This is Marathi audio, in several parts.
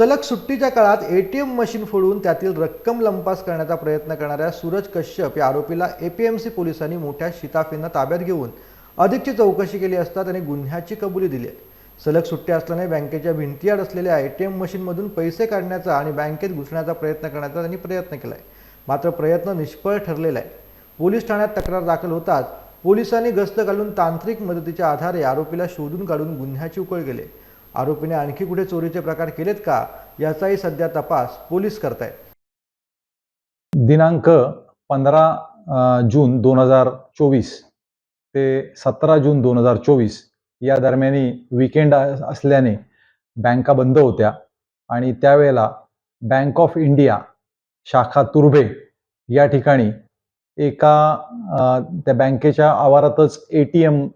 सलग सुट्टीच्या काळात एटीएम मशीन फोडून त्यातील रक्कम लंपास करण्याचा प्रयत्न करणाऱ्या सूरज कश्यप या आरोपीला एपीएमसी पोलिसांनी मोठ्या शिताफीनं ताब्यात घेऊन अधिकची चौकशी केली असता त्याने गुन्ह्याची कबुली दिली सलग सुट्टी असल्याने बँकेच्या भिंतीआड असलेल्या एटीएम मशीनमधून पैसे काढण्याचा आणि बँकेत घुसण्याचा प्रयत्न करण्याचा त्यांनी प्रयत्न केला आहे. मात्र प्रयत्न निष्फळ ठरलेला आहे. पोलीस ठाण्यात तक्रार दाखल होताच पोलिसांनी गस्त घालून तांत्रिक मदतीच्या आधारे आरोपीला शोधून काढून गुन्ह्याची उकळ केली आरोपीने आणखी कुठे चोरीचे प्रकार केलेत का याचाही सध्या तपास पोलीस करतायत. दिनांक पंधरा जून दोन हजार चोवीस ते सतरा जून दोन हजार चोवीस या दरम्यानी विकेंड असल्याने बँका बंद होत्या आणि त्यावेळेला बँक ऑफ इंडिया शाखा तुर्भे या ठिकाणी एका त्या बँकेच्या आवारातच ए टी एम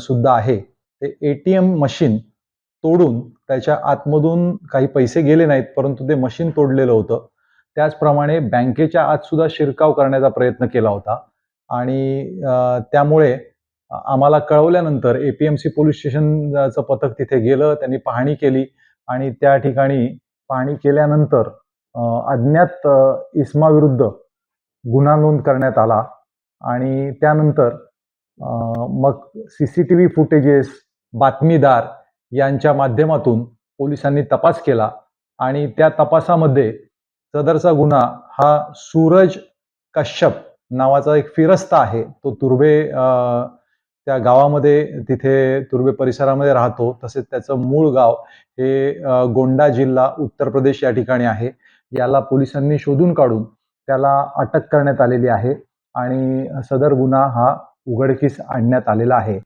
सुद्धा आहे. ते ए टी एम मशीन तोडून त्याच्या आतमधून काही पैसे गेले नाहीत परंतु ते मशीन तोडलेलं होतं. त्याचप्रमाणे बँकेच्या आत सुद्धा शिरकाव करण्याचा प्रयत्न केला होता. आणि त्यामुळे आम्हाला कळवल्यानंतर A P M C police स्टेशनचं पथक तिथे गेलं त्यांनी पाहणी केली आणि त्या ठिकाणी पाहणी केल्यानंतर अज्ञात इस्माविरुद्ध इसमाविरुद्ध गुन्हा नोंद करण्यात आला आणि त्यानंतर मग C C T V footages बातमीदार यांच्या माध्यमातून पोलिसांनी तपास केला आणि त्या तपासामध्ये सदरचा गुन्हा हा सूरज कश्यप नावाचा एक फिरस्ता आहे. तो तुर्भे त्या गावामध्ये तिथे तुर्भे परिसरामध्ये राहतो. तसेच त्याचं मूळ गाव हे गोंडा जिल्हा उत्तर प्रदेश या ठिकाणी आहे. याला पोलिसांनी शोधून काढून त्याला अटक करण्यात आलेली आहे आणि सदर गुन्हा हा उघडकीस आणण्यात आलेला आहे.